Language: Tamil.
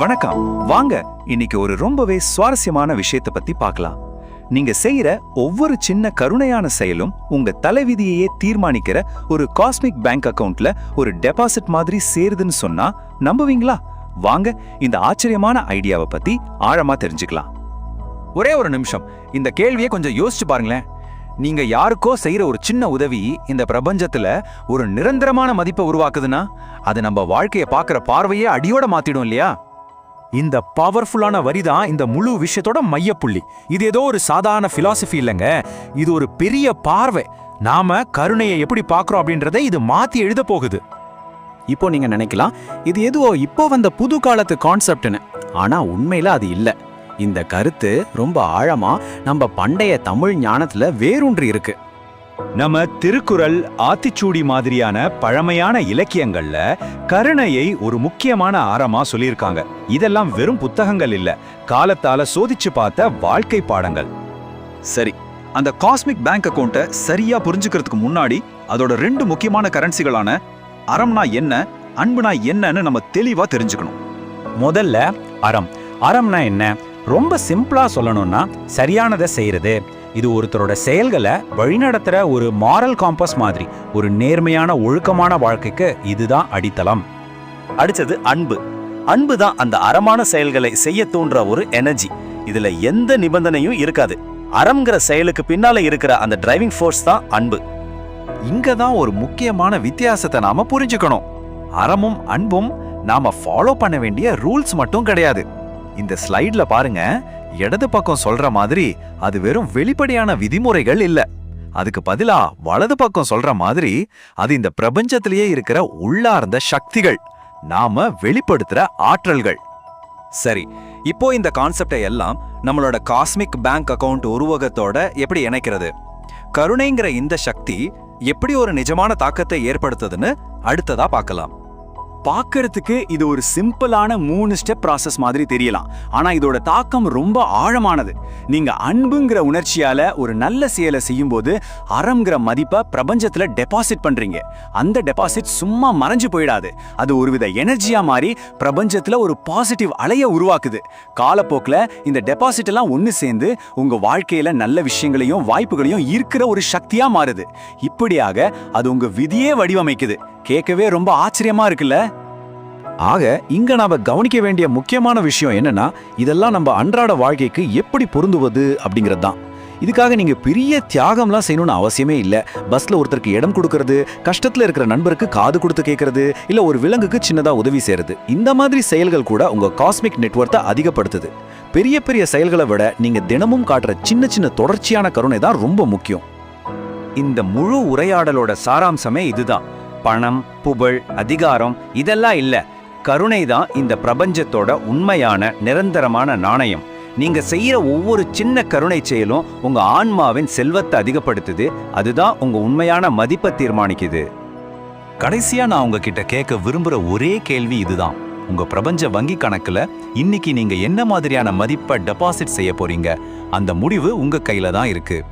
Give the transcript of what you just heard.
வணக்கம். வாங்க இன்னைக்கு ஒரு ரொம்பவே சுவாரஸ்யமான விஷயத்தை பத்தி பார்க்கலாம். நீங்க செய்யற ஒவ்வொரு சின்ன கருணையான செயலும் உங்க தலைவிதியையே தீர்மானிக்கிற ஒரு காஸ்மிக் பேங்க் அக்கவுண்ட்ல ஒரு டெபாசிட் மாதிரி சேருதுன்னு சொன்னா நம்புவீங்களா? வாங்க இந்த ஆச்சரியமான ஐடியாவை பத்தி ஆழமா தெரிஞ்சுக்கலாம். ஒரே ஒரு நிமிஷம் இந்த கேள்வியை கொஞ்சம் யோசிச்சு பாருங்களேன். நீங்க யாருக்கோ செய்யற ஒரு சின்ன உதவி இந்த பிரபஞ்சத்துல ஒரு நிரந்தரமான மதிப்பை உருவாக்குதுன்னா அது நம்ம வாழ்க்கைய பார்க்குற பார்வையே அடியோட மாத்திடும் இல்லையா? இந்த பவர்ஃபுல்லான வரி தான் இந்த முழு விஷயத்தோட மையப்புள்ளி. இது ஏதோ ஒரு சாதாரண பிலாசபி இல்லைங்க. இது ஒரு பெரிய பார்வை. நாம கருணையை எப்படி பார்க்குறோம் அப்படின்றத இது மாத்தி எழுத போகுது. இப்போ நீங்க நினைக்கலாம் இது எதுவோ இப்போ வந்த புது காலத்து கான்செப்ட்னு ஆனா உண்மையில அது இல்லை. இந்த கருத்து ரொம்ப ஆழமா நம்ம பண்டைய தமிழ் ஞானத்துல வேரூன்றி இருக்கு. நம்ம திருக்குறள் ஆத்திச்சூடி மாதிரியான பழமையான இலக்கியங்கள்ல கருணையை ஒரு முக்கியமான ஆரமா சொல்லியிருக்காங்க. இதெல்லாம் வெறும் புத்தகங்கள் இல்ல. காலத்தால சோதிச்சு பார்த்த வாழ்க்கை பாடங்கள். சரி. அந்த காஸ்மிக் பேங்க் அக்கவுண்ட்டை சரியா புரிஞ்சுக்கிறதுக்கு முன்னாடி அதோட ரெண்டு முக்கியமான கரன்சிகளான அறம்னா என்ன அன்புனா என்னன்னு நம்ம தெளிவா தெரிஞ்சுக்கணும். முதல்ல அறம். அறம்னா என்ன? ரொம்ப சிம்பிளா சொல்லணும்னா சரியானதை செய்யறது இது ஒருத்தரோட செயல்களை வழிநடத்துற ஒரு மாரல் காம்பஸ் மாதிரி ஒரு நேர்மையான ஒழுக்கமான வாழ்க்கைக்கு இதுதான் அடித்தளம். அடுத்தது அன்பு. அன்பு தான் அந்த அறமான செயல்களை செய்ய தூண்டுற ஒரு எனர்ஜி இதுல எந்த நிபந்தனையும் இருக்காது. அறம்ங்கிற செயலுக்கு பின்னால இருக்கிற அந்த டிரைவிங் ஃபோர்ஸ் தான் அன்பு. இங்க தான் ஒரு முக்கியமான வித்தியாசத்தை நாம புரிஞ்சுக்கணும். அறமும் அன்பும் நாம ஃபாலோ பண்ண வேண்டிய ரூல்ஸ் மட்டும் கிடையாது. இந்த ஸ்லைட்ல பாருங்க இடது பக்கம் சொல்ற மாதிரி அது வெறும் வெளிப்படையான விதிமுறைகள் இல்ல. அதுக்கு பதிலா வலது பக்கம் சொல்ற மாதிரி அது இந்த பிரபஞ்சத்திலேயே இருக்கிற உள்ளார்ந்த சக்திகள் நாம வெளிப்படுத்துற ஆற்றல்கள். சரி இப்போ இந்த கான்செப்டை எல்லாம் நம்மளோட காஸ்மிக் பேங்க் அக்கவுண்ட் உருவகத்தோட எப்படி இணைக்கிறது? கருணைங்கிற இந்த சக்தி எப்படி ஒரு நிஜமான தாக்கத்தை ஏற்படுத்துதுன்னு அடுத்ததா பார்க்கலாம். பார்க்கறதுக்கு இது ஒரு சிம்பிளான மூணு ஸ்டெப் ப்ராசஸ் மாதிரி தெரியலாம். ஆனா இதோட தாக்கம் ரொம்ப ஆழமானது. நீங்க அன்புங்கிற உணர்ச்சியால ஒரு நல்ல செயலை செய்யும்போது அறம்ங்கிற மதிப்பை பிரபஞ்சத்துல டெபாசிட் பண்றீங்க. அந்த டெபாசிட் சும்மா மறைஞ்சு போயிடாது. அது ஒருவித எனர்ஜியா மாறி பிரபஞ்சத்துல ஒரு பாசிட்டிவ் அலையை உருவாக்குது. காலப்போக்குல இந்த டெபாசிட் எல்லாம் ஒன்னு சேர்ந்து உங்க வாழ்க்கையில நல்ல விஷயங்களையும் வாய்ப்புகளையும் ஈர்க்கிற ஒரு சக்தியா மாறுது. இப்படியாக அது உங்க விதியே வடிவமைக்குது. கேட்கவே ரொம்ப ஆச்சரியமா இருக்குல்ல? ஆக இங்க நாம கவனிக்க வேண்டிய முக்கியமான விஷயம் என்னன்னா இதெல்லாம் நம்ம அன்றாட வாழ்க்கைக்கு எப்படி பொருந்துவது அப்படிங்கிறது தான் இதுக்காக நீங்க பெரிய தியாகம்லாம் செய்யணும்னு அவசியமே இல்லை. பஸ்ல ஒருத்தருக்கு இடம் கொடுக்கறது கஷ்டத்துல இருக்கிற நண்பருக்கு காது கொடுத்து கேட்கறது இல்ல ஒரு விலங்குக்கு சின்னதா உதவி செய்யறது. இந்த மாதிரி செயல்கள் கூட உங்க காஸ்மிக் நெட்வொர்த்தை அதிகப்படுத்துது. பெரிய பெரிய செயல்களை விட நீங்க தினமும் காட்டுற சின்ன சின்ன தொடர்ச்சியான கருணை தான் ரொம்ப முக்கியம். இந்த முழு உரையாடலோட சாராம்சமே இதுதான். பணம் புகழ் அதிகாரம் இதெல்லாம் இல்லை. கருணை தான் இந்த பிரபஞ்சத்தோட உண்மையான நிரந்தரமான நாணயம். நீங்க செய்யற ஒவ்வொரு சின்ன கருணை செயலும் உங்க ஆன்மாவின் செல்வத்தை அதிகப்படுத்துது. அதுதான் உங்க உண்மையான மதிப்பை தீர்மானிக்குது. கடைசியா நான் உங்ககிட்ட கேட்க விரும்புற ஒரே கேள்வி இதுதான். உங்க பிரபஞ்ச வங்கி கணக்குல இன்னைக்கு நீங்க என்ன மாதிரியான மதிப்பை டெபாசிட் செய்ய போறீங்க? அந்த முடிவு உங்க கையில தான் இருக்கு.